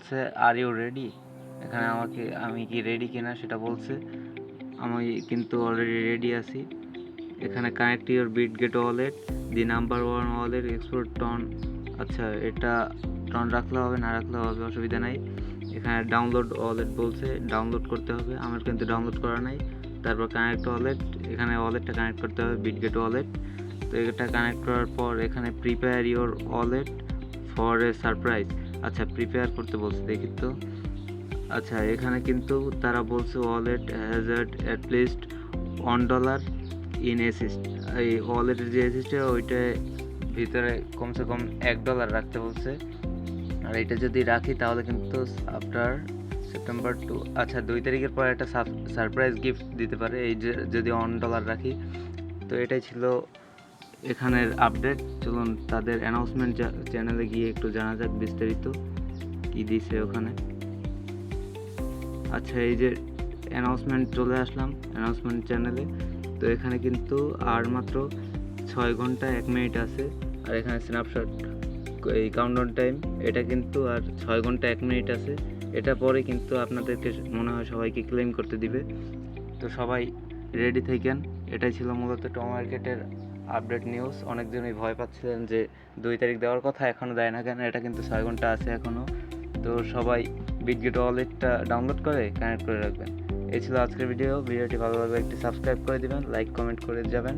বলছে are you ready এখানে আমাকে, আমি কি রেডি কিনা সেটা বলছে। আমি কিন্তু অলরেডি রেডি আছি। এখানে connect your Bitget wallet the number one wallet export TON আচ্ছা এটা টন রাখলে হবে, না রাখলে হবে, অসুবিধা নাই। এখানে ডাউনলোড ওয়ালেট বলছে ডাউনলোড করতে হবে, আমার কিন্তু ডাউনলোড করা নাই। তারপর কানেক্ট ওয়ালেট এখানে ওয়ালেটটা কানেক্ট করতে হবে বিটগেট ওয়ালেট তো এটা কানেক্ট করার পর এখানে prepare your wallet for a surprise আচ্ছা প্রিপেয়ার করতে বলছে, দেখি তো। আচ্ছা এখানে কিন্তু তারা বলছে wallet hazard at least one dollar in assist এই ওয়ালেটের যে এসিস্টে ওইটা ভিতরে কমসে কম এক ডলার রাখতে বলছে। আর এটা যদি রাখি, তাহলে কিন্তু আফটার সেপ্টেম্বর টু আচ্ছা দুই তারিখের পর একটা সারপ্রাইজ গিফট দিতে পারে। এই যদি অন ডলার রাখি, তো এটাই ছিল এখানের আপডেট চলুন তাদের অ্যানাউন্সমেন্ট চ্যানেলে গিয়ে একটু জানা যাক বিস্তারিত, কী দিছে ওখানে। আচ্ছা এই যে অ্যানাউন্সমেন্ট চলে আসলাম অ্যানাউন্সমেন্ট চ্যানেলে তো এখানে কিন্তু আর মাত্র ছয় ঘণ্টা এক মিনিট আছে, আর এখানে স্ন্যাপশট এই কাউন্টডাউন টাইম এটা কিন্তু আর ছয় ঘণ্টা এক মিনিট আছে। এটা পরে কিন্তু আপনাদেরকে মনে হয় সবাইকে ক্লেম করতে দিবে। তো সবাই রেডি থাকেন, এটাই ছিল মূলত টম মার্কেটের আপডেট নিউজ। অনেকজনই ভয় পাচ্ছিলেন যে দুই তারিখ দেওয়ার কথা এখনও দেয় না কেন, এটা কিন্তু ছয় ঘণ্টা আছে এখনও তো সবাই বিটগেট ওয়ালেটটা ডাউনলোড করে কানেক্ট করে রাখবেন। এই ছিল আজকের ভিডিও ভিডিওটি ভালো লাগলে একটি সাবস্ক্রাইব করে দিবেন লাইক কমেন্ট করে যাবেন।